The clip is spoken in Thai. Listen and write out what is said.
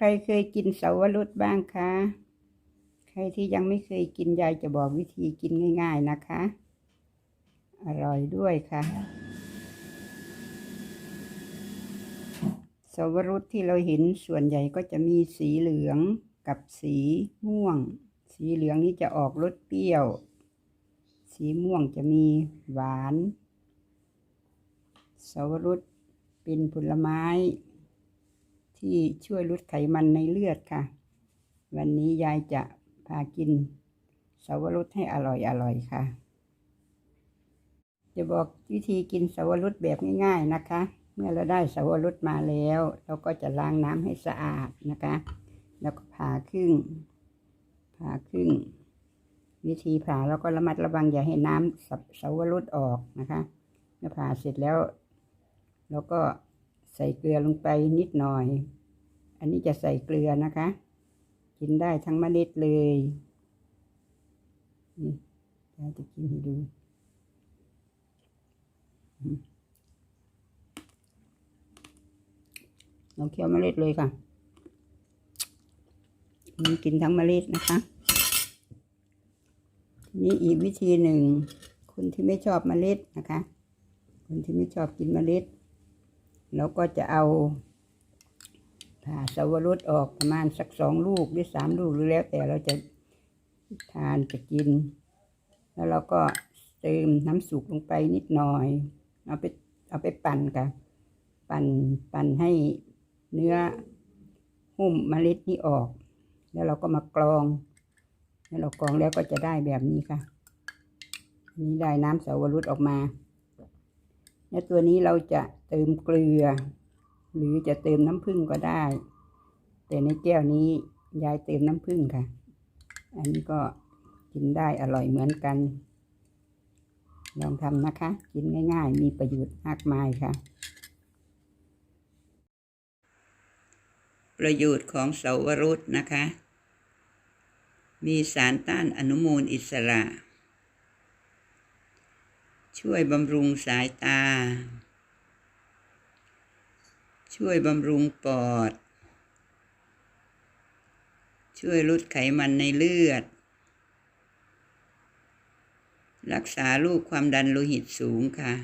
ใครเคยกินเสาวรุดบ้างคะ ใครที่ยังไม่เคยกินยายจะบอกวิธีกินง่าย ๆนะคะ อร่อยด้วยค่ะเสาวรุดที่เราเห็นส่วนใหญ่ก็จะมีสีเหลืองกับสีม่วง สีเหลืองนี่จะออกรสเปรี้ยว สีม่วงจะมีหวานเสาวรุดเป็นผลไม้ ที่ช่วยลดไขมันในเลือดค่ะ วันนี้ยายจะพากินเสาวรสให้อร่อยอร่อยค่ะ จะบอกวิธีกินเสาวรสแบบง่ายๆนะคะ เมื่อเราได้เสาวรสมาแล้ว เราก็จะล้างน้ำให้สะอาดนะคะ แล้วก็ผ่าครึ่ง ผ่าครึ่ง วิธีผ่าเราก็ระมัดระวังอย่าให้น้ำเสาวรสออกนะคะ เมื่อผ่าเสร็จแล้วเราก็ ใส่เกลือลงไปนิดหน่อย อันนี้จะใส่เกลือนะคะ กินได้ทั้งเมล็ดเลยนี่ยาจะกินให้ดูเราเคี่ยวเมล็ดเลยค่ะนี่กินทั้งเมล็ดนะคะ นี่อีกวิธีหนึ่งคนที่ไม่ชอบเมล็ดนะคะ คนที่ไม่ชอบกินเมล็ด เราก็จะเอาผ่าสวรสออกประมาณสักสองลูกหรือสามลูกหรือแล้ว แต่เราจะทานจะกิน แล้วเราก็เติมน้ำสุกลงไปนิดหน่อย เอาไปเอาไปปั่นกันปั่นปั่นให้เนื้อหุ้มเมล็ดนี้ออก แล้วเราก็มากรอง แล้วเรากรองแล้วก็จะได้แบบนี้ค่ะนนี้ได้น้ำสาวรุดออกมา และตัวนี้เราจะเติมเกลือ หรือจะเติมน้ำผึ้งก็ได้ แต่ในแก้วนี้ยายเติมน้ำผึ้งค่ะ อันนี้ก็กินได้อร่อยเหมือนกัน ลองทำนะคะ กินง่าย ๆ มีประโยชน์มากมายค่ะ ประโยชน์ของเสาวรุดนะคะ มีสารต้านอนุมูลอิสระ ช่วยบำรุงสายตา ช่วยบำรุงปอด ช่วยลดไขมันในเลือด รักษาลูกความดันโลหิตสูงค่ะ